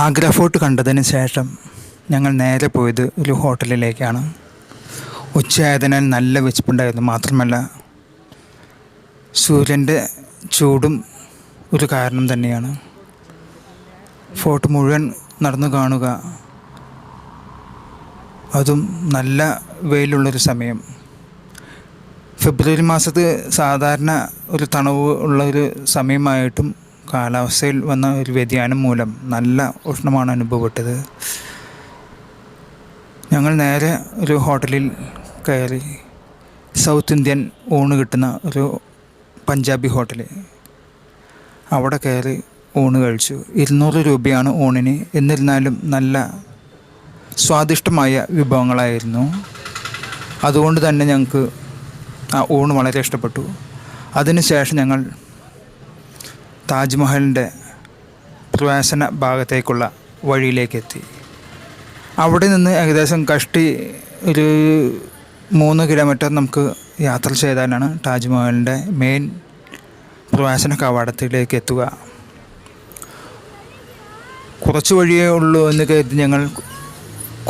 Agra fort കണ്ടതിന് ശേഷം ഞങ്ങൾ നേരെ പോയത് ഒരു ഹോട്ടലിലേക്കാണ്. ഉച്ചയായതിനാൽ നല്ല വിശപ്പുണ്ടായിരുന്നു മാത്രമല്ല സൂര്യന്റെ ചൂടും ഒരു കാരണം തന്നെയാണ്. ഫോർട്ട് മുഴുവൻ നടന്നു കാണുക അതും നല്ല വെയിലുള്ളൊരു സമയം. ഫെബ്രുവരി മാസത്ത് സാധാരണ ഒരു തണവ് ഉള്ള ഒരു സമയമായിട്ടും കാലാവസ്ഥയിൽ വന്ന ഒരു വ്യതിയാനം മൂലം നല്ല ഉഷ്ണമാണ് അനുഭവപ്പെട്ടത്. ഞങ്ങൾ നേരെ ഒരു ഹോട്ടലിൽ കയറി. സൗത്ത് ഇന്ത്യൻ ഊണ് കിട്ടുന്ന ഒരു പഞ്ചാബി ഹോട്ടൽ അവിടെ കയറി ഊണ് കഴിച്ചു. ഇരുന്നൂറ് രൂപയാണ് ഊണിന്. എന്നിരുന്നാലും നല്ല സ്വാദിഷ്ടമായ വിഭവങ്ങളായിരുന്നു. അതുകൊണ്ട് തന്നെ ഞങ്ങൾക്ക് ആ ഊണ് വളരെ ഇഷ്ടപ്പെട്ടു. അതിനുശേഷം ഞങ്ങൾ താജ്മഹലിന്റെ പ്രവേശന ഭാഗത്തേക്കുള്ള വഴിയിലേക്ക് എത്തി അവിടെ നിന്ന് ഏകദേശം കഷ്ടി ഒരു മൂന്ന് കിലോമീറ്റർ നമുക്ക് യാത്ര ചെയ്താലാണ് താജ്മഹലിന്റെ മെയിൻ പ്രവേശന കവാടത്തിലേക്ക് എത്തുക. കുറച്ച് വഴിയേ ഉള്ളൂ എന്ന് കരുതി ഞങ്ങൾ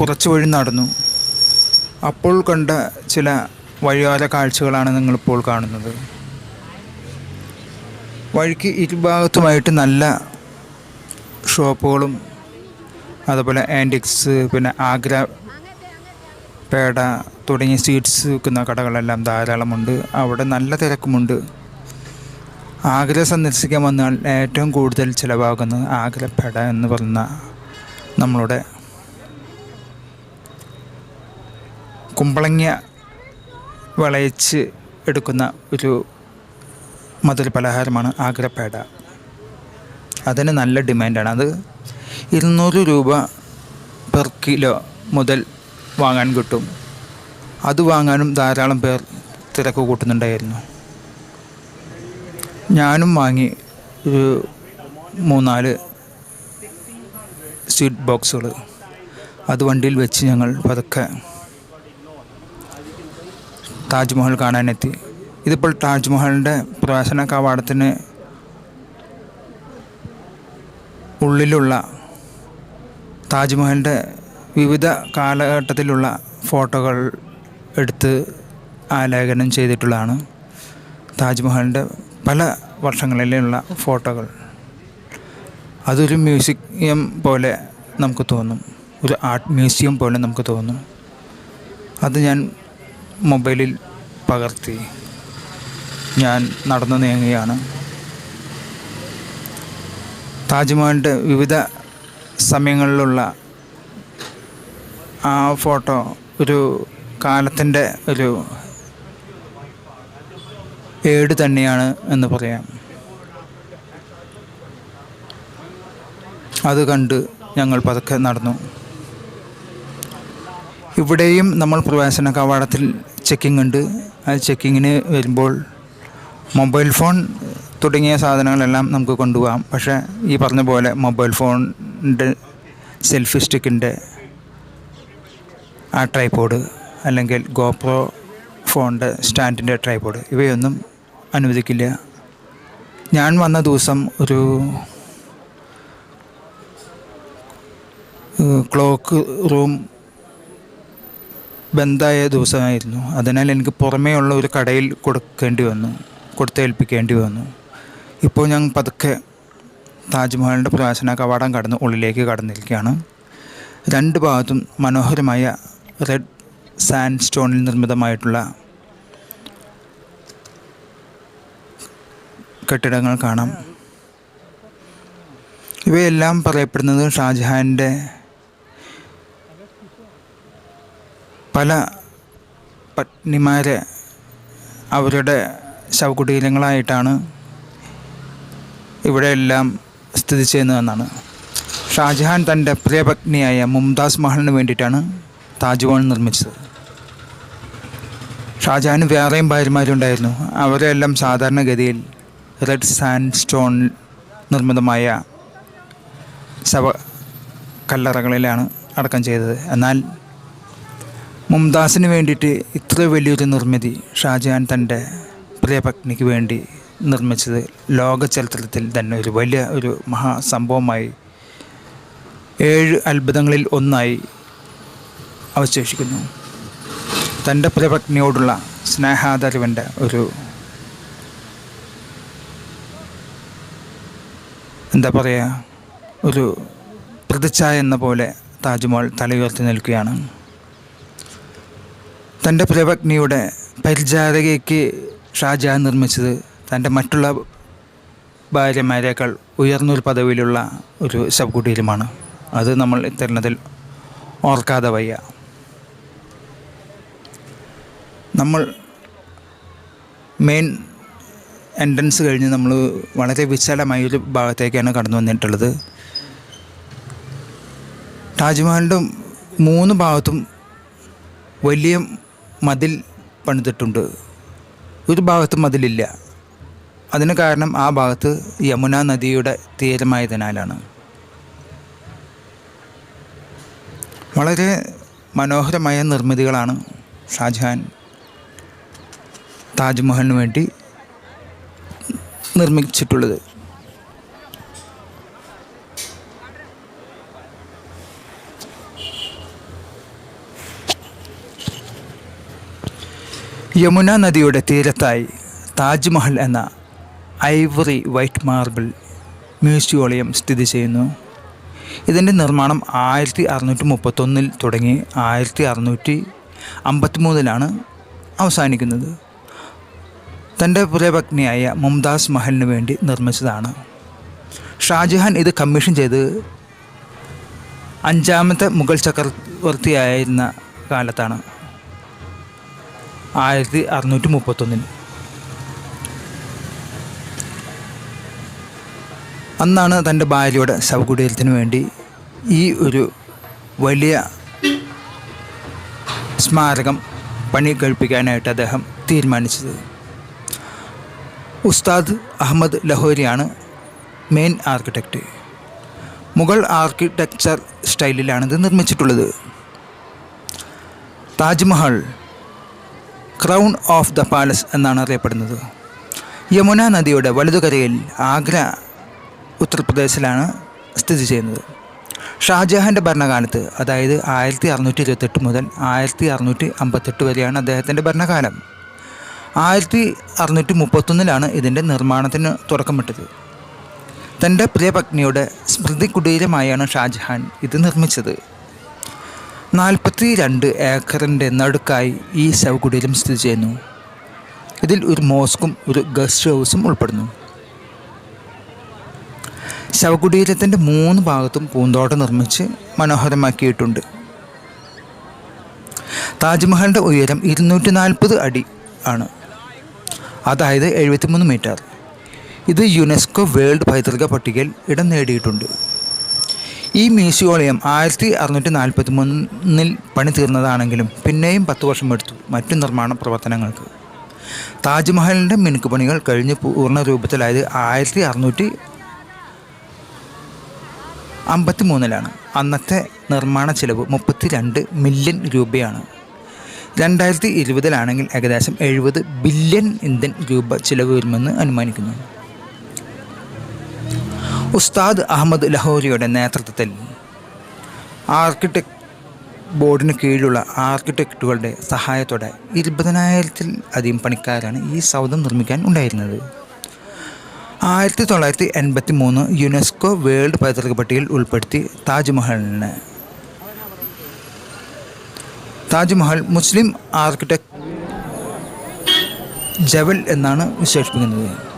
കുറച്ച് വഴി നടന്നു. അപ്പോൾ കണ്ട ചില വഴിയോര കാഴ്ചകളാണ് നിങ്ങളിപ്പോൾ കാണുന്നത്. വഴിക്ക് ഇരുഭാഗത്തുമായിട്ട് നല്ല ഷോപ്പുകളും അതുപോലെ ആന്റിക്സ് പിന്നെ ആഗ്ര പേട തുടങ്ങിയ സ്വീറ്റ്സ് വിൽക്കുന്ന കടകളെല്ലാം ധാരാളമുണ്ട്. അവിടെ നല്ല തിരക്കുമുണ്ട്. ആഗ്ര സന്ദർശിക്കാൻ വന്നാൽ ഏറ്റവും കൂടുതൽ ചിലവാകുന്നത് ആഗ്ര പേട എന്ന് പറയുന്ന നമ്മളുടെ കുമ്പളങ്ങ വിളയിച്ച് എടുക്കുന്ന ഒരു മധുര പലഹാരമാണ് ആഗ്രപ്പേട അതിന് നല്ല ഡിമാൻഡാണ്. അത് ഇരുന്നൂറ് രൂപ പെർ കിലോ മുതൽ വാങ്ങാൻ കിട്ടും. അത് വാങ്ങാനും ധാരാളം പേർ തിരക്ക് കൂട്ടുന്നുണ്ടായിരുന്നു. ഞാനും വാങ്ങി ഒരു മൂന്നാൽ സ്വീറ്റ് ബോക്സുകൾ. അത് വണ്ടിയിൽ വെച്ച് ഞങ്ങൾ പതുക്കെ താജ്മഹൽ കാണാനെത്തി. ഇതിപ്പോൾ താജ്മഹലിന്റെ പ്രവേശന കവാടത്തിന് ഉള്ളിലുള്ള താജ്മഹലിന്റെ വിവിധ കാലഘട്ടത്തിലുള്ള ഫോട്ടോകൾ എടുത്ത് ആലേഖനം ചെയ്തിട്ടുള്ളതാണ്. താജ്മഹലിന്റെ പല വർഷങ്ങളിലുള്ള ഫോട്ടോകൾ. അതൊരു മ്യൂസിയം പോലെ നമുക്ക് തോന്നും. ഒരു ആർട്ട് മ്യൂസിയം പോലെ നമുക്ക് തോന്നും. അത് ഞാൻ മൊബൈലിൽ പകർത്തി. ഞാൻ നടന്നു നീങ്ങുകയാണ്. താജ്മഹലിന്റെ വിവിധ സമയങ്ങളിലുള്ള ആ ഫോട്ടോ ഒരു കാലത്തിന്റെ ഒരു ഏട് തന്നെയാണ് എന്ന് പറയാം. അത് കണ്ട് ഞങ്ങൾ പതുക്കെ നടന്നു. ഇവിടെയും നമ്മൾ പ്രവേശന കവാടത്തിൽ ചെക്കിംഗ് ഉണ്ട്. ആ ചെക്കിങ്ങിന് വരുമ്പോൾ മൊബൈൽ ഫോൺ തുടങ്ങിയ സാധനങ്ങളെല്ലാം നമുക്ക് കൊണ്ടുപോകാം. പക്ഷേ ഈ പറഞ്ഞ പോലെ മൊബൈൽ ഫോണിന്റെ സെൽഫി സ്റ്റിക്കിന്റെ ആ ട്രൈപോഡ് അല്ലെങ്കിൽ ഗോപ്രോ ഫോണിന്റെ സ്റ്റാൻഡിന്റെ ട്രൈപോഡ് ഇവയൊന്നും അനുവദിക്കില്ല. ഞാൻ വന്ന ദിവസം ഒരു ക്ലോക്ക് റൂം ബന്ധായ ദിവസമായിരുന്നു. അതിനാൽ എനിക്ക് പുറമേ ഉള്ള ഒരു കടയിൽ കൊടുക്കേണ്ടി വന്നു. കൊടുത്തേൽപ്പിക്കേണ്ടി വന്നു. ഇപ്പോൾ ഞാൻ പതുക്കെ താജ്മഹലിന്റെ പ്രവേശന കവാടം കടന്ന് ഉള്ളിലേക്ക് കടന്നിരിക്കുകയാണ്. രണ്ട് ഭാഗത്തും മനോഹരമായ റെഡ് സാൻഡ് സ്റ്റോണിൽ നിർമ്മിതമായിട്ടുള്ള കെട്ടിടങ്ങൾ കാണാം. ഇവയെല്ലാം പറയപ്പെടുന്നത് ഷാജഹാന്റെ പല പത്നിമാരെ അവരുടെ ശവകുടീരങ്ങളായിട്ടാണ് ഇവിടെയെല്ലാം സ്ഥിതി ചെയ്യുന്നതെന്നാണ്. ഷാജഹാൻ തന്റെ പ്രിയപത്നിയായ മുംതാസ് മഹലിന് വേണ്ടിയിട്ടാണ് താജ്മഹൽ നിർമ്മിച്ചത്. ഷാജഹാന് വേറെയും ഭാര്യമാരുണ്ടായിരുന്നു. അവരെല്ലാം സാധാരണഗതിയിൽ റെഡ് സാൻഡ് സ്റ്റോൺ നിർമ്മിതമായ ശവ കല്ലറകളിലാണ് അടക്കം ചെയ്തത്. എന്നാൽ മുംതാസിന് വേണ്ടിയിട്ട് ഇത്ര വലിയൊരു നിർമ്മിതി ഷാജഹാൻ തന്റെ പ്രിയപത്നിക്ക് വേണ്ടി നിർമ്മിച്ചത് ലോക ചരിത്രത്തിൽ തന്നെ ഒരു വലിയ ഒരു മഹാസംഭവമായി ഏഴ് അത്ഭുതങ്ങളിൽ ഒന്നായി അവശേഷിക്കുന്നു. തന്റെ പ്രിയപത്നിയോടുള്ള സ്നേഹാദരവന്റെ ഒരു എന്താ പറയുക ഒരു പ്രതിച്ഛായ എന്ന പോലെ താജ്മഹൽ തലയുയർത്തി നിൽക്കുകയാണ്. തന്റെ പ്രിയപത്നിയുടെ പരിചാരകയ്ക്ക് ഷാജഹാൻ നിർമ്മിച്ചത് തന്റെ മറ്റുള്ള ഭാര്യമാരേക്കാൾ ഉയർന്നൊരു പദവിയിലുള്ള ഒരു ശവകുടീരമാണ്. അത് നമ്മൾ ഇത്തരണത്തിൽ ഓർക്കാതെ വയ്യ. നമ്മൾ മെയിൻ എൻട്രൻസ് കഴിഞ്ഞ് നമ്മൾ വളരെ വിശാലമായ ഒരു ഭാഗത്തേക്കാണ് കടന്നു വന്നിട്ടുള്ളത്. താജ്മഹലിന്റെ മൂന്ന് ഭാഗത്തും വലിയ മതിൽ പണിതിട്ടുണ്ട്. ഒരു ഭാഗത്തും മതിലില്ല അതിന് കാരണം ആ ഭാഗത്ത് യമുന നദിയുടെ തീരമായതിനാലാണ്. വളരെ മനോഹരമായ നിർമ്മിതികളാണ് ഷാജഹാൻ താജ്മഹലിന് വേണ്ടി നിർമ്മിച്ചിട്ടുള്ളത്. യമുന നദിയുടെ തീരത്തായി താജ്മഹൽ എന്ന ഐവറി വൈറ്റ് മാർബിൾ മ്യൂസിയോളിയം സ്ഥിതി ചെയ്യുന്നു. ഇതിന്റെ നിർമ്മാണം ആയിരത്തി അറുന്നൂറ്റി മുപ്പത്തൊന്നിൽ തുടങ്ങി ആയിരത്തി അറുന്നൂറ്റി അമ്പത്തി മൂന്നിലാണ് അവസാനിക്കുന്നത്. തന്റെ പ്രിയപത്നിയായ മുംതാസ് മഹലിന് വേണ്ടി നിർമ്മിച്ചതാണ്. ഷാജഹാൻ ഇത് കമ്മീഷൻ ചെയ്ത് അഞ്ചാമത്തെ മുഗൾ ചക്രവർത്തിയായിരുന്ന കാലത്താണ്. ആയിരത്തി അറുന്നൂറ്റി മുപ്പത്തൊന്നിൽ അന്നാണ് തന്റെ ഭാര്യയുടെ ശവകുടീരത്തിന് വേണ്ടി ഈ ഒരു വലിയ സ്മാരകം പണി കഴിപ്പിക്കാനായിട്ട് അദ്ദേഹം തീരുമാനിച്ചത്. ഉസ്താദ് അഹമ്മദ് ലഹോരിയാണ് മെയിൻ ആർക്കിടെക്റ്റ് മുഗൾ ആർക്കിടെക്ചർ സ്റ്റൈലിലാണ് ഇത് നിർമ്മിച്ചിട്ടുള്ളത്. Taj Mahal crown of the palace എന്നാണ് അറിയപ്പെടുന്നത്. യമുന നദിയുടെ വലതുകരയിൽ ആഗ്ര ഉത്തർപ്രദേശിലാണ് സ്ഥിതി ചെയ്യുന്നത്. ഷാജഹാന്റെ ഭരണകാലത്ത് അതായത് ആയിരത്തി അറുന്നൂറ്റി ഇരുപത്തെട്ട് മുതൽ ആയിരത്തി അറുന്നൂറ്റി അമ്പത്തെട്ട് വരെയാണ് അദ്ദേഹത്തിന്റെ ഭരണകാലം. ആയിരത്തി അറുന്നൂറ്റി മുപ്പത്തൊന്നിലാണ് ഇതിന്റെ നിർമ്മാണത്തിന് തുടക്കമിട്ടത്. തന്റെ പ്രിയപത്നിയുടെ സ്മൃതി കുടീരമായാണ് ഷാജഹാൻ ഇത് നിർമ്മിച്ചത്. നാൽപ്പത്തി രണ്ട് ഏക്കറിന്റെ നടുക്കായി ഈ ശവകുടീരം സ്ഥിതി ചെയ്യുന്നു. ഇതിൽ ഒരു മോസ്കും ഒരു ഗസ്റ്റ് ഹൗസും ഉൾപ്പെടുന്നു. ശവകുടീരത്തിന്റെ മൂന്ന് ഭാഗത്തും പൂന്തോട്ടം നിർമ്മിച്ച് മനോഹരമാക്കിയിട്ടുണ്ട്. താജ്മഹലിന്റെ ഉയരം ഇരുന്നൂറ്റി നാൽപ്പത് അടി ആണ്. അതായത് എഴുപത്തിമൂന്ന് മീറ്റർ. ഇത് യുനെസ്കോ വേൾഡ് പൈതൃക പട്ടികയിൽ ഇടം നേടിയിട്ടുണ്ട്. ഈ മ്യൂസിയോളിയം ആയിരത്തി അറുന്നൂറ്റി നാൽപ്പത്തി മൂന്നിൽ പണി തീർന്നതാണെങ്കിലും പിന്നെയും പത്ത് വർഷം എടുത്തു മറ്റു നിർമ്മാണ പ്രവർത്തനങ്ങൾക്ക്. താജ്മഹലിന്റെ മിനുക്ക് പണികൾ കഴിഞ്ഞ് പൂർണ രൂപത്തിലായത് ആയിരത്തി അറുന്നൂറ്റി അമ്പത്തി മൂന്നിലാണ് അന്നത്തെ നിർമ്മാണ ചിലവ് മുപ്പത്തി രണ്ട് മില്യൺ രൂപയാണ്. രണ്ടായിരത്തി ഇരുപതിലാണെങ്കിൽ ഏകദേശം എഴുപത് ബില്യൺ ഇന്ത്യൻ രൂപ ചിലവ് വരുമെന്ന് അനുമാനിക്കുന്നു. ഉസ്താദ് അഹമ്മദ് ലഹോരിയുടെ നേതൃത്വത്തിൽ ആർക്കിടെക്ട് ബോർഡിന് കീഴിലുള്ള ആർക്കിടെക്റ്റുകളുടെ സഹായത്തോടെ ഇരുപതിനായിരത്തിൽ അധികം പണിക്കാരാണ് ഈ സൗധം നിർമ്മിക്കാൻ ഉണ്ടായിരുന്നത്. ആയിരത്തി തൊള്ളായിരത്തി എൺപത്തി മൂന്ന് യുനെസ്കോ വേൾഡ് പൈതൃക പട്ടികയിൽ ഉൾപ്പെടുത്തി താജ്മഹലിന്. താജ്മഹൽ മുസ്ലിം ആർക്കിടെക്ട് ജവൽ എന്നാണ് വിശേഷിപ്പിക്കുന്നത്.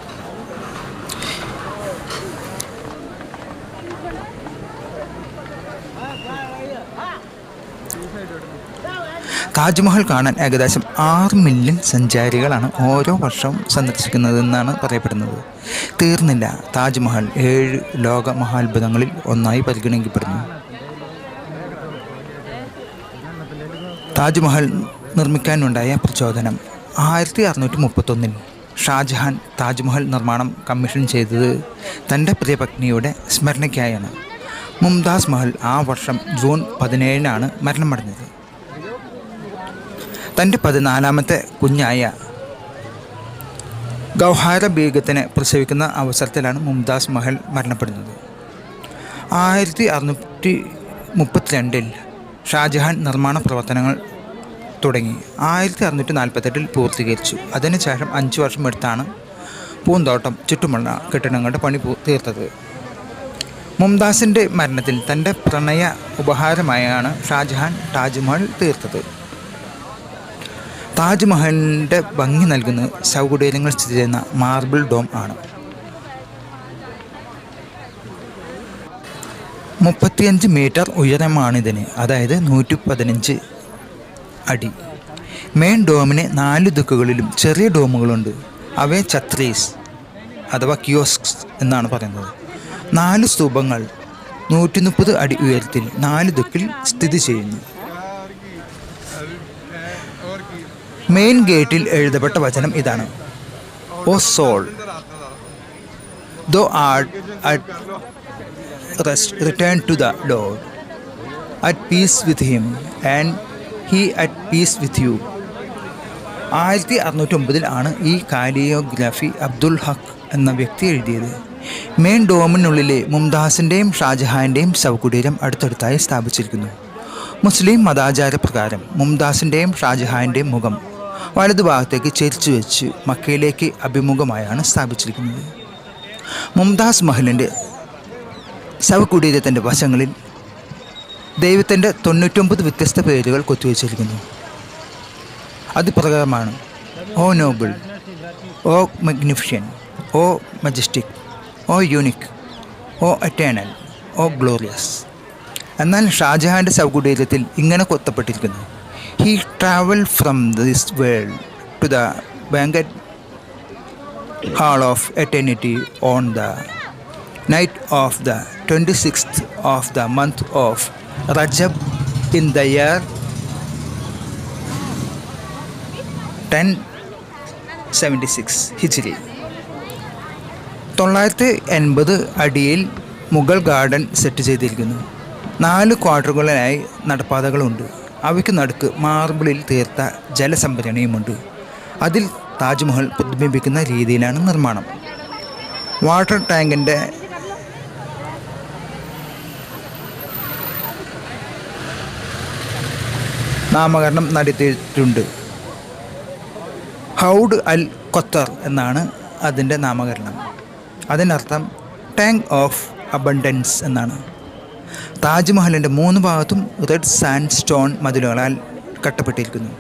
താജ്മഹൽ കാണാൻ ഏകദേശം ആറ് മില്യൺ സഞ്ചാരികളാണ് ഓരോ വർഷവും സന്ദർശിക്കുന്നതെന്നാണ് പറയപ്പെടുന്നത്. തീർന്നില്ല. താജ്മഹൽ ഏഴ് ലോക മഹാത്ഭുതങ്ങളിൽ ഒന്നായി പരിഗണിക്കപ്പെടുന്നു. താജ്മഹൽ നിർമ്മിക്കാനുണ്ടായ പ്രചോദനം ആയിരത്തി അറുന്നൂറ്റി മുപ്പത്തൊന്നിൽ ഷാജഹാൻ താജ്മഹൽ നിർമ്മാണം കമ്മീഷൻ ചെയ്തത് തന്റെ പ്രിയപത്നിയുടെ സ്മരണയ്ക്കായാണ്. മുംതാസ് മഹൽ ആ വർഷം ജൂൺ പതിനേഴിനാണ് മരണമടഞ്ഞത്. തന്റെ പതിനാലാമത്തെ കുഞ്ഞായ ഗൗഹാര ബീഗത്തിനെ പ്രസവിക്കുന്ന അവസരത്തിലാണ് മുംതാസ് മഹൽ മരണപ്പെടുന്നത്. ആയിരത്തി അറുന്നൂറ്റി മുപ്പത്തിരണ്ടിൽ ഷാജഹാൻ നിർമ്മാണ പ്രവർത്തനങ്ങൾ തുടങ്ങി. ആയിരത്തി അറുന്നൂറ്റി നാൽപ്പത്തെട്ടിൽ പൂർത്തീകരിച്ചു. അതിനുശേഷം അഞ്ച് വർഷം എടുത്താണ് പൂന്തോട്ടം ചുറ്റുമുള്ള കെട്ടിടങ്ങളുടെ പണി തീർത്തത്. മുംതാസിന്റെ മരണത്തിൽ തന്റെ പ്രണയ ഉപഹാരമായാണ് ഷാജഹാൻ താജ്മഹൽ തീർത്തത്. താജ്മഹലിന്റെ ഭംഗി നൽകുന്ന ശവകുടീരങ്ങൾ സ്ഥിതി ചെയ്യുന്ന മാർബിൾ ഡോം ആണ്. മുപ്പത്തിയഞ്ച് മീറ്റർ ഉയരമാണിതിന് അതായത് നൂറ്റി പതിനഞ്ച് അടി. മെയിൻ ഡോമിന് നാല് ദിക്കുകളിലും ചെറിയ ഡോമുകളുണ്ട്. അവയെ ഛത്രീസ് അഥവാ കിയോസ്ക്സ് എന്നാണ് പറയുന്നത്. നാല് സ്തൂപങ്ങൾ നൂറ്റി മുപ്പത് അടി ഉയരത്തിൽ നാല് ദിക്കിൽ സ്ഥിതി ചെയ്യുന്നു. മെയിൻ ഗേറ്റിൽ എഴുതപ്പെട്ട വചനം ഇതാണ്. O soul thou art at rest return to the lord at peace with him and he at peace with you. ആയിരത്തി അറുന്നൂറ്റി ഒമ്പതിൽ ആണ് ഈ കാലിയോഗ്രാഫി അബ്ദുൽ ഹഖ് എന്ന വ്യക്തി എഴുതിയത്. മെയിൻ ഡോമിനുള്ളിലെ മുംതാസിന്റെയും ഷാജഹാന്റെയും ശവകുടീരം അടുത്തടുത്തായി സ്ഥാപിച്ചിരിക്കുന്നു. മുസ്ലിം മതാചാരപ്രകാരം മുംതാസിന്റെയും ഷാജഹാന്റെയും മുഖം വലതുഭാഗത്തേക്ക് ചെരിച്ചു വെച്ച് മക്കയിലേക്ക് അഭിമുഖമായാണ് സ്ഥാപിച്ചിരിക്കുന്നത്. മുംതാസ് മഹലിന്റെ ശവകുടീരത്തിന്റെ വശങ്ങളിൽ ദൈവത്തിന്റെ തൊണ്ണൂറ്റൊമ്പത് വ്യത്യസ്ത പേരുകൾ കൊത്തിവെച്ചിരിക്കുന്നു. അത് പ്രകാരമാണ് O noble O magnificent O majestic O unique O eternal O glorious. എന്നാൽ ഷാജഹാന്റെ ശവകുടീരത്തിൽ ഇങ്ങനെ കൊത്തപ്പെട്ടിരിക്കുന്നു. He travel from this world to the banquet hall of eternity on the night of the 26th of the month of Rajab in the year 1076 ഹിച്ചിരി തൊള്ളായിരത്തി എൺപത് അടിയിൽ Mughal garden set ചെയ്തിരിക്കുന്നു. നാല് ക്വാർട്ടറുകളിലായി നടപ്പാതകളുണ്ട്. അവയ്ക്ക് നടുക്ക് മാർബിളിൽ തീർത്ത ജലസംഭരണിയുമുണ്ട്. അതിൽ താജ്മഹൽ പ്രതിബിംബിക്കുന്ന രീതിയിലാണ് നിർമ്മാണം. വാട്ടർ ടാങ്കിന്റെ നാമകരണം നടത്തിയിട്ടുണ്ട്. ഹൗഡ് അൽ കൊത്തർ എന്നാണ് അതിന്റെ നാമകരണം. അതിനർത്ഥം ടാങ്ക് ഓഫ് അബണ്ടൻസ് എന്നാണ്. താജ്മഹലിന്റെ മൂന്ന് ഭാഗത്തും റെഡ് സാൻഡ് സ്റ്റോൺ മതിലുകളാൽ കട്ടപ്പെട്ടിരിക്കുന്നു.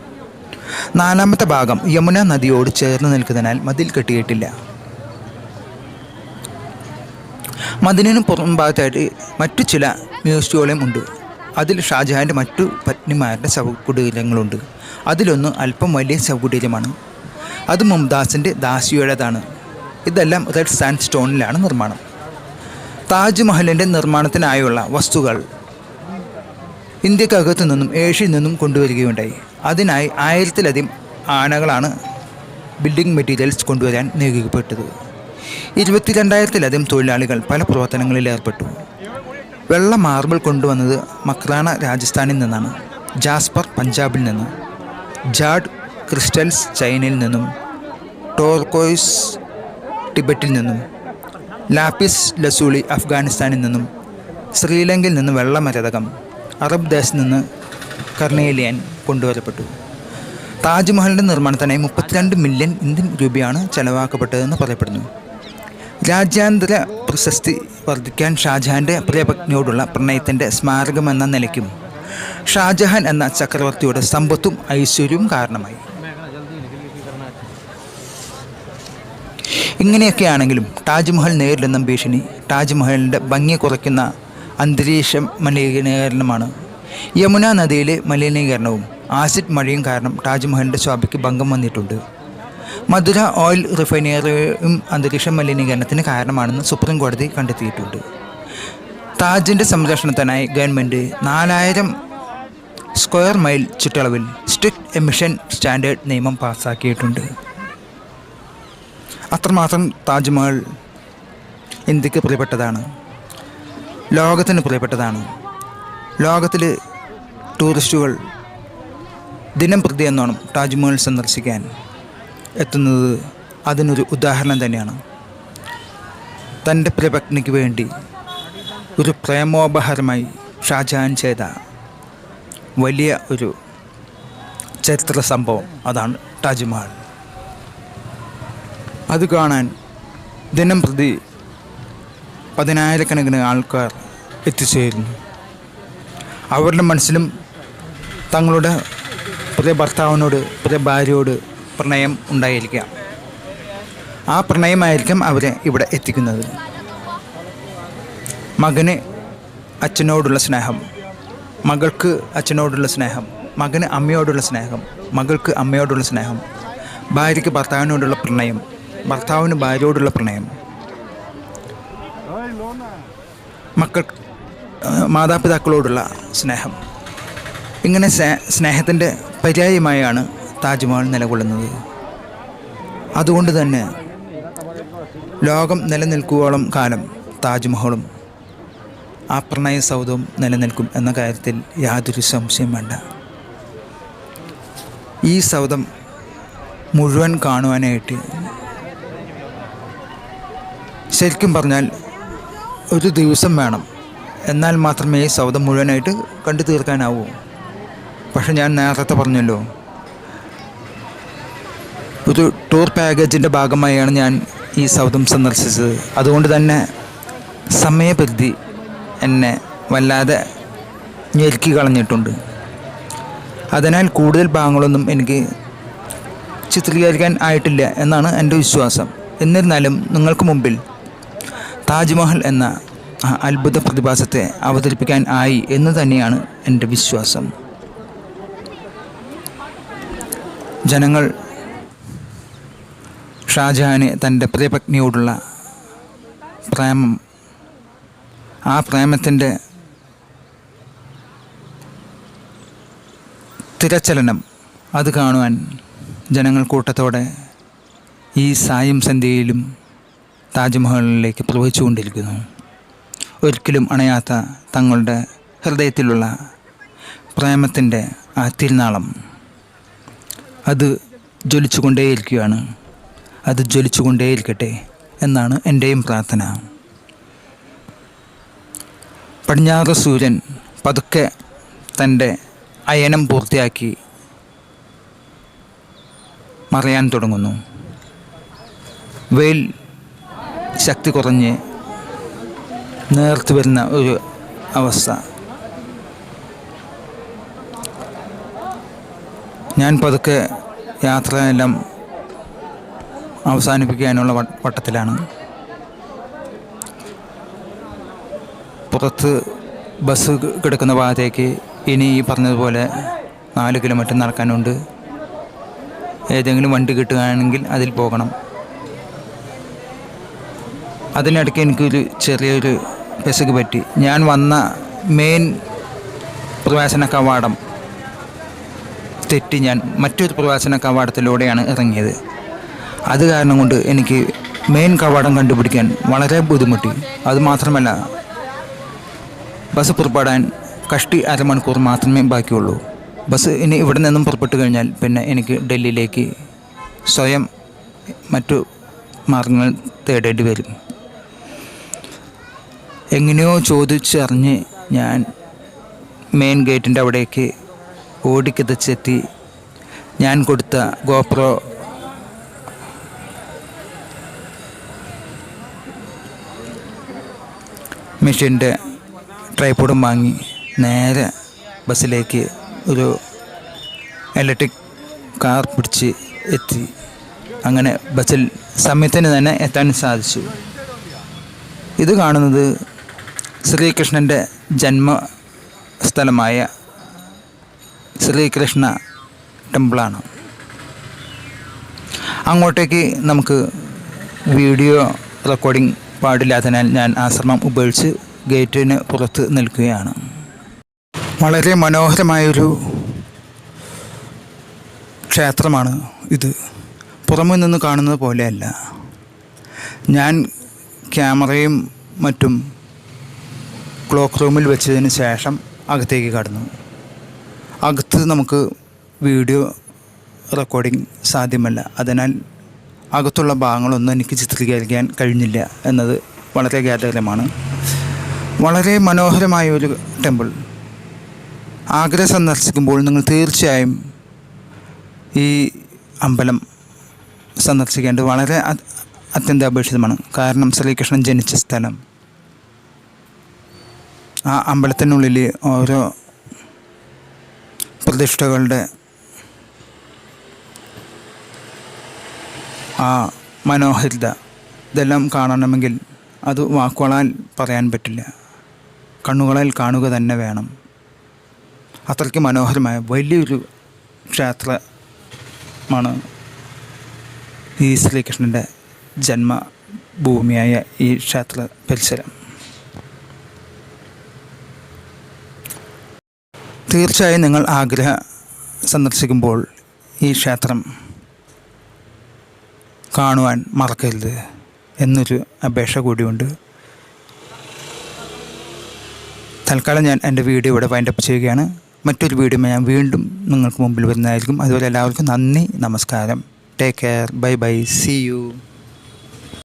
നാലാമത്തെ ഭാഗം യമുന നദിയോട് ചേർന്ന് നിൽക്കുന്നതിനാൽ മതിൽ കെട്ടിയിട്ടില്ല. മതിലിന് പുറം ഭാഗത്തായിട്ട് മറ്റു ചില മ്യൂസിയങ്ങളും ഉണ്ട്. അതിൽ ഷാജഹാന്റെ മറ്റു പത്നിമാരുടെ ശവകുടീരങ്ങളുണ്ട് അതിലൊന്ന് അല്പം വലിയ ശവകുടീരമാണ് അത് മുംതാസിന്റെ ദാസിയുടേതാണ്. ഇതെല്ലാം റെഡ് സാൻഡ് സ്റ്റോണിലാണ് നിർമ്മാണം. താജ്മഹലിന്റെ നിർമ്മാണത്തിനായുള്ള വസ്തുക്കൾ ഇന്ത്യക്കകത്തു നിന്നും ഏഷ്യയിൽ നിന്നും കൊണ്ടുവരികയുണ്ടായി. അതിനായി ആയിരത്തിലധികം ആനകളാണ് ബിൽഡിംഗ് മെറ്റീരിയൽസ് കൊണ്ടുവരാൻ നിയോഗിക്കപ്പെട്ടത്. ഇരുപത്തിരണ്ടായിരത്തിലധികം തൊഴിലാളികൾ പല പ്രവർത്തനങ്ങളിൽ ഏർപ്പെട്ടു. വെള്ള മാർബിൾ കൊണ്ടുവന്നത് മക്രാണ രാജസ്ഥാനിൽ നിന്നാണ്. ജാസ്പർ പഞ്ചാബിൽ നിന്ന്. ജാഡ് ക്രിസ്റ്റൽസ് ചൈനയിൽ നിന്നും. ടോർക്കോയ്സ് ടിബറ്റിൽ നിന്നും. ലാപ്പിസ് ലസൂളി അഫ്ഗാനിസ്ഥാനിൽ നിന്നും ശ്രീലങ്കയിൽ നിന്ന് വെള്ളമരതകം അറബ് ദേശത്ത് നിന്ന് കർണേലിയൻ കൊണ്ടുവരപ്പെട്ടു. താജ്മഹലിന്റെ നിർമ്മാണത്തിനായി മുപ്പത്തിരണ്ട് മില്യൺ ഇന്ത്യൻ രൂപയാണ് ചെലവാക്കപ്പെട്ടതെന്ന് പറയപ്പെടുന്നു. രാജ്യാന്തര പ്രശസ്തി വർദ്ധിക്കാൻ ഷാജഹാന്റെ പ്രിയപത്നിയോടുള്ള പ്രണയത്തിന്റെ സ്മാരകമെന്ന നിലയ്ക്കും ഷാജഹാൻ എന്ന ചക്രവർത്തിയുടെ സമ്പത്തും ഐശ്വര്യവും കാരണമായി. ഇങ്ങനെയൊക്കെയാണെങ്കിലും താജ്മഹൽ നേരിടുന്ന ഭീഷണി താജ്മഹലിന്റെ ഭംഗി കുറയ്ക്കുന്ന അന്തരീക്ഷ മലിനീകരണമാണ്. യമുന നദിയിലെ മലിനീകരണവും ആസിഡ് മഴയും കാരണം താജ്മഹലിന്റെ ശോഭയ്ക്ക് ഭംഗം വന്നിട്ടുണ്ട്. മധുര ഓയിൽ റിഫൈനറിയും അന്തരീക്ഷ മലിനീകരണത്തിന് കാരണമാണെന്ന് സുപ്രീം കോടതി കണ്ടെത്തിയിട്ടുണ്ട്. താജിന്റെ സംരക്ഷണത്തിനായി ഗവൺമെന്റ് നാലായിരം സ്ക്വയർ മൈൽ ചുറ്റളവിൽ സ്ട്രിക്റ്റ് എമിഷൻ സ്റ്റാൻഡേർഡ് നിയമം പാസ്സാക്കിയിട്ടുണ്ട് അത്രമാത്രം താജ്മഹൽ ഇന്ത്യയ്ക്ക് പ്രിയപ്പെട്ടതാണ്. ലോകത്തിന് പ്രിയപ്പെട്ടതാണ്. ലോകത്തിൽ ടൂറിസ്റ്റുകൾ ദിനം പ്രതി എന്നോണം താജ്മഹൽ സന്ദർശിക്കാൻ എത്തുന്നത് അതിനൊരു ഉദാഹരണം തന്നെയാണ്. തന്റെ പ്രിയപത്നിക്ക് വേണ്ടി ഒരു പ്രേമോപഹാരമായി ഷാജഹാൻ ചെയ്ത വലിയ ഒരു ചരിത്ര സംഭവം അതാണ് താജ്മഹൽ. അത് കാണാൻ ദിനം പ്രതി പതിനായിരക്കണക്കിന് ആൾക്കാർ എത്തിച്ചേരുന്നു. അവരുടെ മനസ്സിലും തങ്ങളുടെ പ്രിയ ഭർത്താവിനോട് പ്രിയ ഭാര്യയോട് പ്രണയം ഉണ്ടായിരിക്കാം. ആ പ്രണയമായിരിക്കും അവരെ ഇവിടെ എത്തിക്കുന്നത്. മകന് അച്ഛനോടുള്ള സ്നേഹം മകൾക്ക് അച്ഛനോടുള്ള സ്നേഹം മകന് അമ്മയോടുള്ള സ്നേഹം മകൾക്ക് അമ്മയോടുള്ള സ്നേഹം ഭാര്യയ്ക്ക് ഭർത്താവിനോടുള്ള പ്രണയം ഭർത്താവിന് ഭാര്യയോടുള്ള പ്രണയം. മക്കൾ മാതാപിതാക്കളോടുള്ള സ്നേഹം. ഇങ്ങനെ സ്നേ- സ്നേഹത്തിന്റെ പര്യായമായാണ് താജ്മഹൽ നിലകൊള്ളുന്നത്. അതുകൊണ്ട് തന്നെ ലോകം നിലനിൽക്കുവോളം കാലം താജ്മഹലും ആ പ്രണയ സൗധവും നിലനിൽക്കും എന്ന കാര്യത്തിൽ യാതൊരു സംശയം വേണ്ട. ഈ സൗധം മുഴുവൻ കാണുവാനായിട്ട് ശരിക്കും പറഞ്ഞാൽ ഒരു ദിവസം വേണം. എന്നാൽ മാത്രമേ സൗധം മുഴുവനായിട്ട് കണ്ടു തീർക്കാനാവൂ. പക്ഷെ ഞാൻ നേരത്തെ പറഞ്ഞല്ലോ. ഒരു ടൂർ പാക്കേജിന്റെ ഭാഗമായാണ് ഞാൻ ഈ സൗദം സന്ദർശിച്ചത്. അതുകൊണ്ട് തന്നെ സമയപരിധി എന്നെ വല്ലാതെ ഞെരുക്കി കളഞ്ഞിട്ടുണ്ട്. അതിനാൽ കൂടുതൽ ഭാഗങ്ങളൊന്നും എനിക്ക് ചിത്രീകരിക്കാൻ ആയിട്ടില്ല എന്നാണ് എന്റെ വിശ്വാസം. എന്നിരുന്നാലും നിങ്ങൾക്ക് മുമ്പിൽ താജ്മഹൽ എന്ന അത്ഭുത പ്രതിഭാസത്തെ അവതരിപ്പിക്കാൻ ആയി എന്ന് തന്നെയാണ് എന്റെ വിശ്വാസം. ജനങ്ങൾ ഷാജഹാന് തന്റെ പ്രിയപത്നിയോടുള്ള പ്രേമം ആ പ്രേമത്തിന്റെ തിരച്ചലനം അത് കാണുവാൻ ജനങ്ങൾ കൂട്ടത്തോടെ ഈ സായം സന്ധ്യയിലും താജ്മഹലിലേക്ക് പ്രവഹിച്ചുകൊണ്ടിരിക്കുന്നു. ഒരിക്കലും അണയാത്ത തങ്ങളുടെ ഹൃദയത്തിലുള്ള പ്രേമത്തിന്റെ ആ തിരുനാളം. അത് ജ്വലിച്ചുകൊണ്ടേയിരിക്കുകയാണ്. അത് ജ്വലിച്ചുകൊണ്ടേയിരിക്കട്ടെ എന്നാണ് എന്റെയും പ്രാർത്ഥന. പടിഞ്ഞാറ് സൂര്യൻ പതുക്കെ തന്റെ അയനം പൂർത്തിയാക്കി മറയാൻ തുടങ്ങുന്നു. വെയിൽ ശക്തി കുറഞ്ഞ് നേർത്ത് വരുന്ന ഒരു അവസ്ഥ. ഞാൻ പതുക്കെ യാത്രയെല്ലാം അവസാനിപ്പിക്കാനുള്ള വട്ടത്തിലാണ്. പുറത്ത് ബസ് കിടക്കുന്ന ഭാഗത്തേക്ക് ഇനി ഈ പറഞ്ഞതുപോലെ നാല് കിലോമീറ്റർ നടക്കാനുണ്ട്. ഏതെങ്കിലും വണ്ടി കിട്ടുകയാണെങ്കിൽ അതിൽ പോകണം. അതിനിടയ്ക്ക് എനിക്കൊരു ചെറിയൊരു പെസുക് പറ്റി. ഞാൻ വന്ന മെയിൻ പ്രവാസന കവാടം തെറ്റി ഞാൻ മറ്റൊരു പ്രവാസന കവാടത്തിലൂടെയാണ് ഇറങ്ങിയത്. അത് കാരണം കൊണ്ട് എനിക്ക് മെയിൻ കവാടം കണ്ടുപിടിക്കാൻ വളരെ ബുദ്ധിമുട്ടി. അതുമാത്രമല്ല ബസ് പുറപ്പെടാൻ കഷ്ടി അരമണിക്കൂർ മാത്രമേ ബാക്കിയുള്ളൂ. ബസ് ഇനി ഇവിടെ നിന്നും പുറപ്പെട്ടു കഴിഞ്ഞാൽ പിന്നെ എനിക്ക് ഡൽഹിയിലേക്ക് സ്വയം മറ്റു മാർഗങ്ങൾ തേടേണ്ടി വരും. എങ്ങനെയോ ചോദിച്ചറിഞ്ഞ് ഞാൻ മെയിൻ ഗേറ്റിന്റെ അവിടേക്ക് ഓടിക്കിതച്ചെത്തി. ഞാൻ കൊടുത്ത ഗോപ്രോ മെഷീന്റെ ട്രൈപോഡും വാങ്ങി നേരെ ബസ്സിലേക്ക് ഒരു ഇലക്ട്രിക് കാർ പിടിച്ച് എത്തി. അങ്ങനെ ബസ്സിൽ സമയത്തിന് തന്നെ എത്താൻ സാധിച്ചു. ഇത് കാണുന്നത് ശ്രീകൃഷ്ണന്റെ ജന്മ സ്ഥലമായ ശ്രീകൃഷ്ണ ടെമ്പിളാണ്. അങ്ങോട്ടേക്ക് നമുക്ക് വീഡിയോ റെക്കോർഡിംഗ് പാടില്ലാത്തതിനാൽ ഞാൻ ആശ്രമം ഉപേക്ഷിച്ച് ഗേറ്റിന് പുറത്ത് നിൽക്കുകയാണ്. വളരെ മനോഹരമായൊരു ക്ഷേത്രമാണ് ഇത്. പുറമെ നിന്ന് കാണുന്നത് പോലെയല്ല. ഞാൻ ക്യാമറയും മറ്റും ക്ലോക്ക് റൂമിൽ വെച്ചതിന് ശേഷം അകത്തേക്ക് കടന്നു. അകത്ത് നമുക്ക് വീഡിയോ റെക്കോർഡിംഗ് സാധ്യമല്ല. അതിനാൽ അകത്തുള്ള ഭാഗങ്ങളൊന്നും എനിക്ക് ചിത്രീകരിക്കാൻ കഴിഞ്ഞില്ല എന്നത് വളരെ ഖേദകരമാണ് വളരെ മനോഹരമായ ഒരു ടെമ്പിൾ ആഗ്ര സന്ദർശിക്കുമ്പോൾ നിങ്ങൾ തീർച്ചയായും ഈ അമ്പലം സന്ദർശിക്കേണ്ടത് വളരെ അത്യന്താപേക്ഷിതമാണ്. കാരണം ശ്രീകൃഷ്ണൻ ജനിച്ച സ്ഥലം ആ അമ്പലത്തിനുള്ളിൽ ഓരോ പ്രതിഷ്ഠകളുടെ ആ മനോഹരിത ഇതെല്ലാം കാണണമെങ്കിൽ അത് വാക്കുകളാൽ പറയാൻ പറ്റില്ല. കണ്ണുകളാൽ കാണുക തന്നെ വേണം. അത്രയ്ക്ക് മനോഹരമായ വലിയൊരു ക്ഷേത്രമാണ് ഈ ശ്രീകൃഷ്ണന്റെ ജന്മഭൂമിയായ ഈ ക്ഷേത്ര പരിസരം. തീർച്ചയായും നിങ്ങൾ ആഗ്രഹ സന്ദർശിക്കുമ്പോൾ ഈ ക്ഷേത്രം കാണുവാൻ മറക്കരുത് എന്നൊരു അപേക്ഷ കൂടിയുണ്ട്. തൽക്കാലം ഞാൻ എന്റെ വീഡിയോ ഇവിടെ വൈൻഡപ്പ് ചെയ്യുകയാണ്. മറ്റൊരു വീഡിയോ ഞാൻ വീണ്ടും നിങ്ങൾക്ക് മുമ്പിൽ വരുന്നതായിരിക്കും. അതുപോലെ എല്ലാവർക്കും നന്ദി നമസ്കാരം. Take care bye bye see you